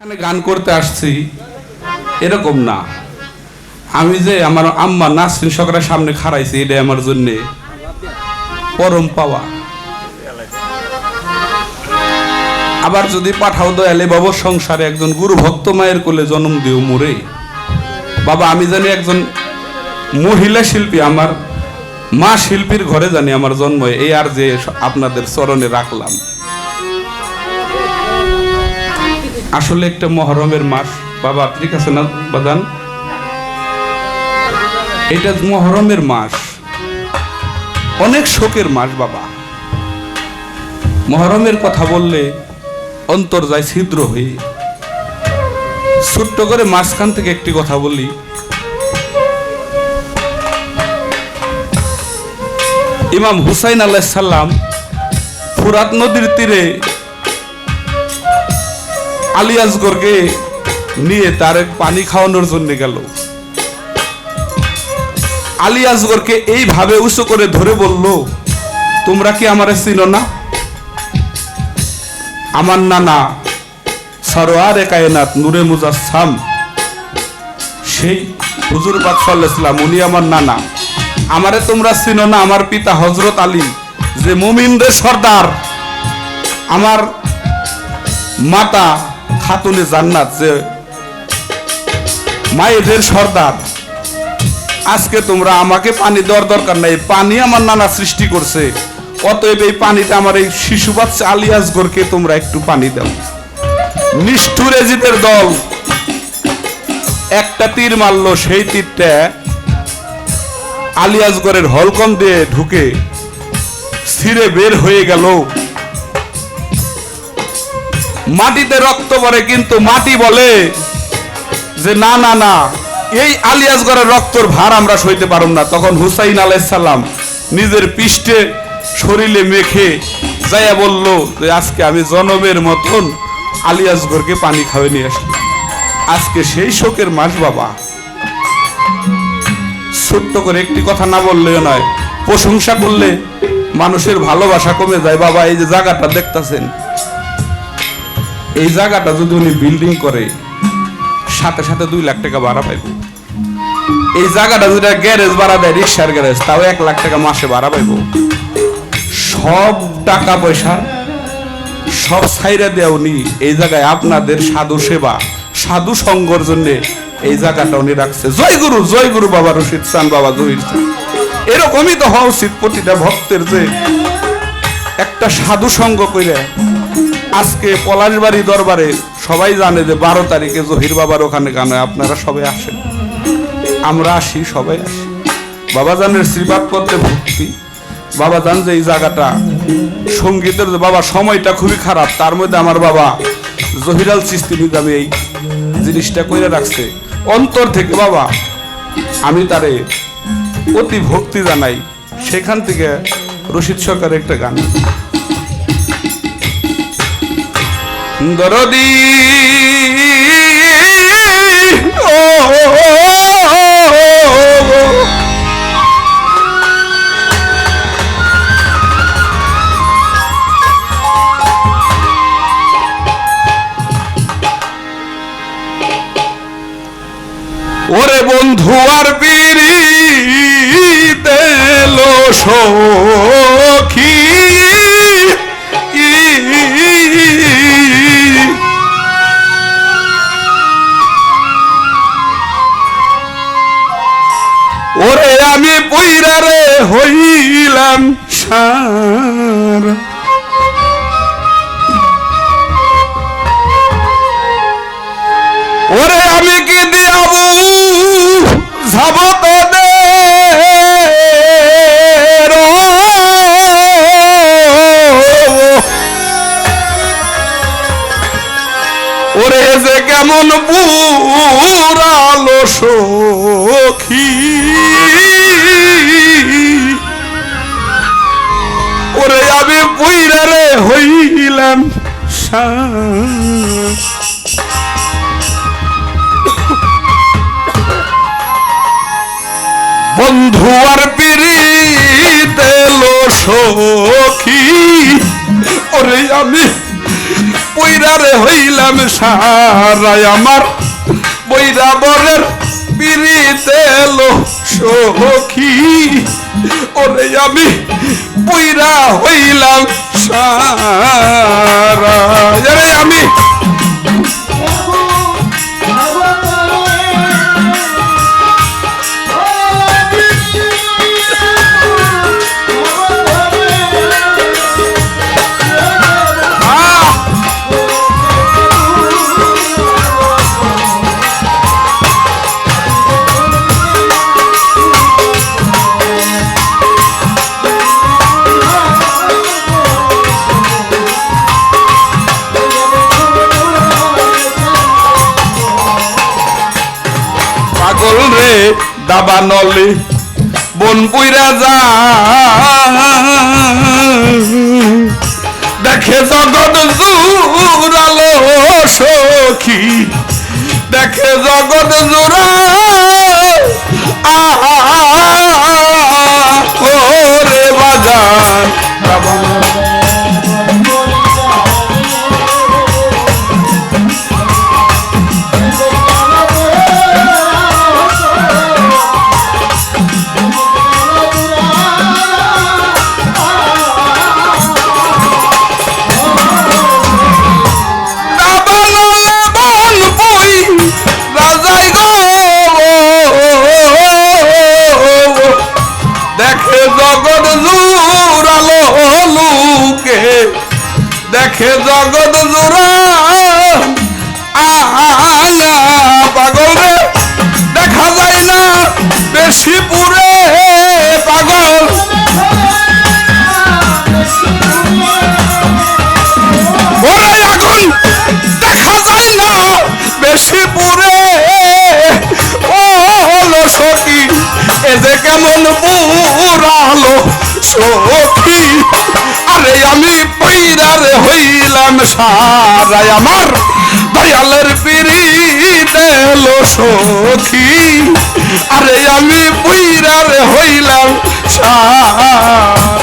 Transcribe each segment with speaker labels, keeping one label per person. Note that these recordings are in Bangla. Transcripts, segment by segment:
Speaker 1: এখানে গান করতে আসছি, এরকম না। আমি যে আমার আম্মা নাসরিন সকালের সামনে খাড়াইছি এটা আমার জন্যে পরম পাওয়া। আবার যদি পাঠাও দয়ালে বাবুর সংসারে একজন গুরু ভক্ত মায়ের কোলে জন্ম দিও মোরে। বাবা, আমি জানি একজন মহিলা শিল্পী, আমার মা শিল্পীর ঘরে জানি আমার জন্ম এই আর যে আপনাদের চরণে রাখলাম। আসলে একটা মহরমের মাস। বাবা ঠিক আছে না বাদান এটা মহরমের মাস। অনেক শোকের মাস বাবা। মহরমের কথা বললে অন্তর যায় ছিদ্র হয়ে। ছোট্ট করে মাঝখান থেকে একটি কথা বলি। ইমাম হুসাইন আল্লাহ সাল্লাম ফুরাত নদীর তীরে আলী আসগরকে নিয়ে তার পানি খাওয়ানোর জন্য গেল। আলী আসগরকে এইভাবে উঁচু করে ধরে বলল, তোমরা কি আমারে চিনো না? আমার নানা, সরোয়ার কায়নাত নূরে মুজাসসাম, সেই হুজুর সাল্লাম উনি আমার নানা। আমারে তোমরা চিনো না, আমার পিতা হজরত আলী, যে মুমিনদের সর্দার। আমার মাতা খাতুনে জান্নাত যে মায়েদের সর্দার। আজকে তোমরা আমাকে পানি দেওয়ার দরকার নাই, পানি আমার নানা সৃষ্টি করছে। অতএব এই পানিটা আমার এই শিশু বাচ্চা আলিয়াস আলিয়াসগরকে তোমরা একটু পানি দাও। নিষ্ঠুর এজিদের দল, একটা তীর মারলো, সেই তীরটা আলিয়াসগরের হলকম দিয়ে ঢুকে স্থিরে বের হয়ে গেল। মাটিতে রক্ত পড়ে, কিন্তু মাটি বলে যে, না না না, এই আলিয়াসগড়ের রক্তর ভার আমরা সইতে পারব না। তখন হুসাইন আলাইসাল্লাম নিজের পৃষ্ঠে শরীরে মেখে যাইয়া বলল যে, আজকে আমি জনমের মতন আলিয়াসগড়কে পানি খাওয়াই নিয়ে আসলাম। আজকে সেই শোকের মাস, বাবা। ছোট্ট করে একটি কথা না বললেও নয়, প্রশংসা করলে মানুষের ভালোবাসা কমে যায়। বাবা, এই যে জায়গাটা দেখতাছেন এই জায়গাটা যদি উনি বিল্ডিং করে, সাথে সাথে দুই লাখ টাকা ভাড়া পাইব। এই জায়গাটা যেটা গ্যারেজ ভাড়া দেয়, রিক্সার গ্যারেজ তাও এক লাখ টাকা মাসে ভাড়া পাইব। সব টাকা পয়সা, সব সাইরা দেয়া উনি এই জায়গায় আপনাদের সাধু সেবা, সাধু সঙ্গর জন্য এই জায়গাটা উনি রাখছে। জয় গুরু জয় গুরু বাবা রশিদ চান, বাবা জহির এরকমই তো হওয়া উচিত প্রতিটা ভক্তের যে একটা সাধু সঙ্গ করে আজকে পলাশবাড়ি দরবারে সবাই জানে যে বারো তারিখে জহির বাবার ওখানে গান হয় আপনারা সবাই আসেন। আমরা আসি, সবাই আসি। বাবা জানের শ্রীবাদ করতে ভক্তি। বাবা জান যে এই জায়গাটা, সঙ্গীতের বাবা, সময়টা খুবই খারাপ, তার মধ্যে আমার বাবা জহিরাল চিস্তি নিজামে এই জিনিসটা করে রাখছে। অন্তর থেকে বাবা, আমি তারে অতি ভক্তি জানাই। সেখান থেকে রশিদ সরকারের একটা গান। দরদি। ওরে বন্ধু আর পিড়িতে কেমন পুরালো সখী? ওরে আমি পুইরারে হইলাম বন্ধু আর পিড়িতে লো সখী। ওরে আমি পইরারে হইলাম সারাই আমার। বইরা বরের পিড়িতে এলো সখী। ওরে আমি বইরা হইলাম সারা আমি দাবা নলে বন পুইরা যা দেখে জগৎ জুরালো সখী দেখে জগৎ জোরা ওরে সখী আরে আমি পৈরার হইলাম সারাই আমার। দয়ালের পিড়ি দেল সখী। আরে আমি পৈরার হইলাম সারা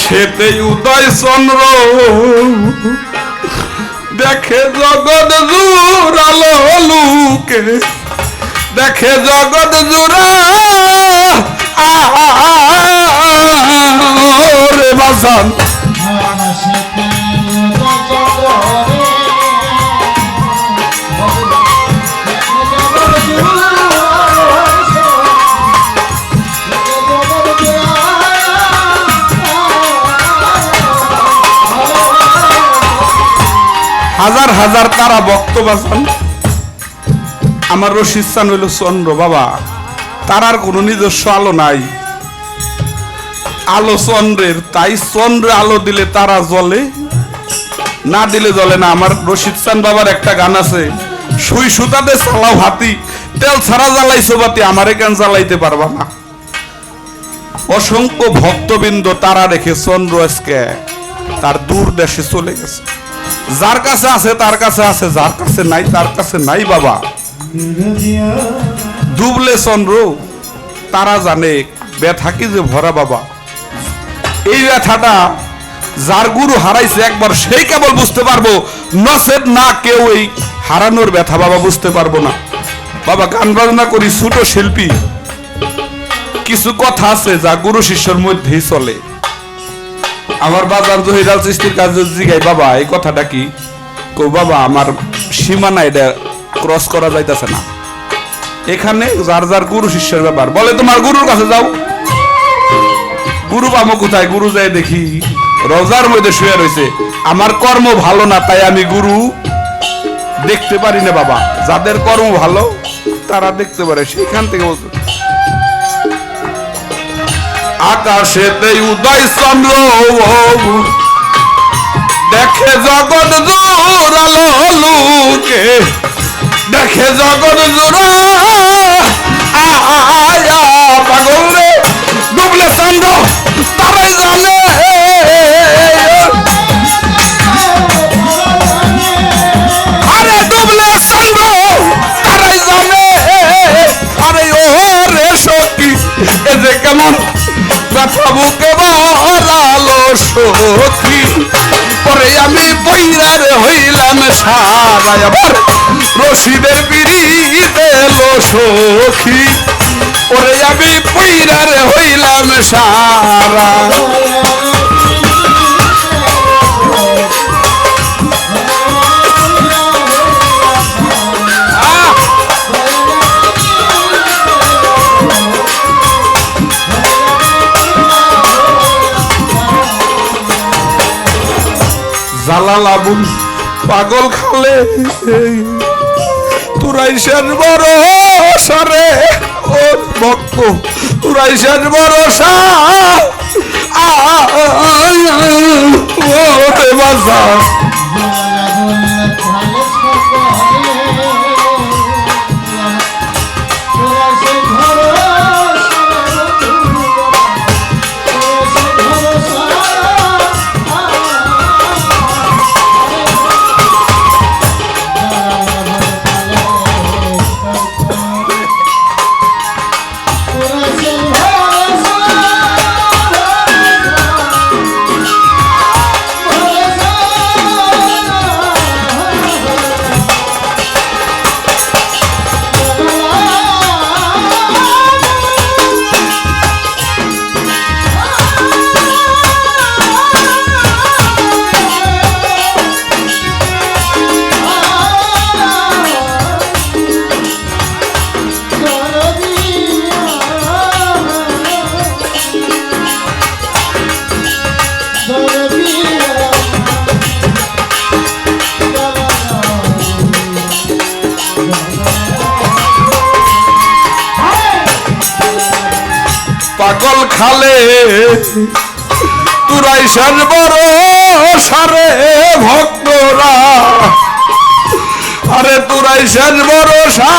Speaker 1: আকাশেতে উদয় চন্দ্র দেখে জগৎ জুড়ালো লুকে দেখে জগৎ জুড়া রে বাসান হাজার হাজার তারা ভক্ত বাসান আমার রশিদ চান হইল চন্দ্র, বাবা। তারার কোনো নিজস্ব আলো নাই। আলো চন্দ্রের, তাই চন্দ্রে আলো দিলে তারা জ্বলে। না দিলে জ্বলে না। আমার রশিদ চান বাবার একটা গান আছে, সুই সুতাতে চালাও হাতি, তেল ছাড়া জ্বালাইছো বাতি, আমারে কেন জ্বালাইতে পারবা না? অসংখ্য ভক্তবৃন্দ তারা রেখে চন্দ্র আজকে তার দূর দেশে চলে গেছে। যার কাছে আছে, তার কাছে আছে, যার কাছে নাই, তার কাছে নাই বাবা। ডুবলে চন্দ্র, তারা জানে, ব্যথা কি যে ভরা বাবা। এই ব্যথাটা যার গুরু হারাইছে একবার, সেই কেবল বুঝতে পারব। নসেদ না কেউ এই হারানোর ব্যথা বাবা বুঝতে পারব না। বাবা, গান বাজনা করি, ছোট শিল্পী। কিছু কথা আছে যা গুরু শিষ্যর মধ্যেই চলে। আমার বাজার জহিরাল সৃষ্টির কাজে জিগাই, বাবা, এই কথাটা কি? কো বাবা, আমার সীমানা এটা ক্রস করা যাইতেছে না। এখানে যার যার গুরু শিষ্যের ব্যাপার। বলে তোমার গুরুর কাছে যাও। গুরু পাবো কোথায়? গুরু যায় দেখি, রোজার মধ্যে শুয়ে রয়েছে আমার কর্ম ভালো না, তাই আমি গুরু দেখতে পারি না, বাবা। যাদের কর্ম ভালো, তারা দেখতে পারে। সেখান থেকে বলছে আকাশেতে উদয় সামল দেখে জগৎ জোরালো লুকে। দেখে জগৎ জোরা আয়া সারা আবার রশিদের বিড়ি দেল সখী পরে আমি বইরার হইলাম সারা আহ! পাগল খালে। তুরাইশের বড় সারে ও ভক্ত তুরাইশের বড় সা ও রে বাসা খালে তুরাই বড় সারে ভক্তরা। আরে তুরাই বড় সা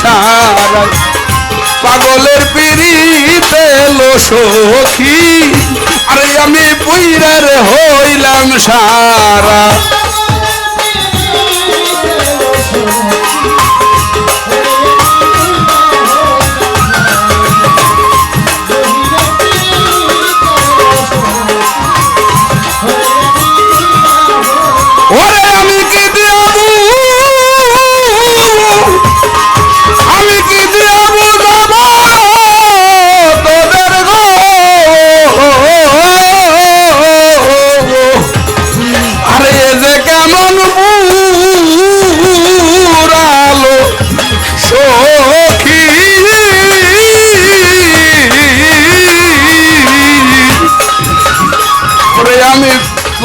Speaker 1: সারা পাগলের পিড়িতে লো সখী। আরে আমি বুইরার হইলাম সারা।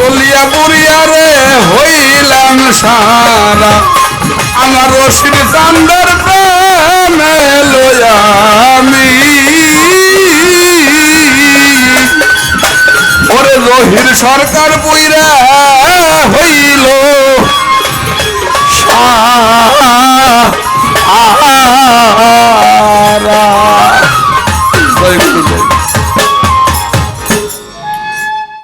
Speaker 1: বলিয়া বুড়িয়া রে, হইলাম সারা। আমার রশির চান্দার প্রেমে আমি। ওরে রহির সরকার বইরা হইল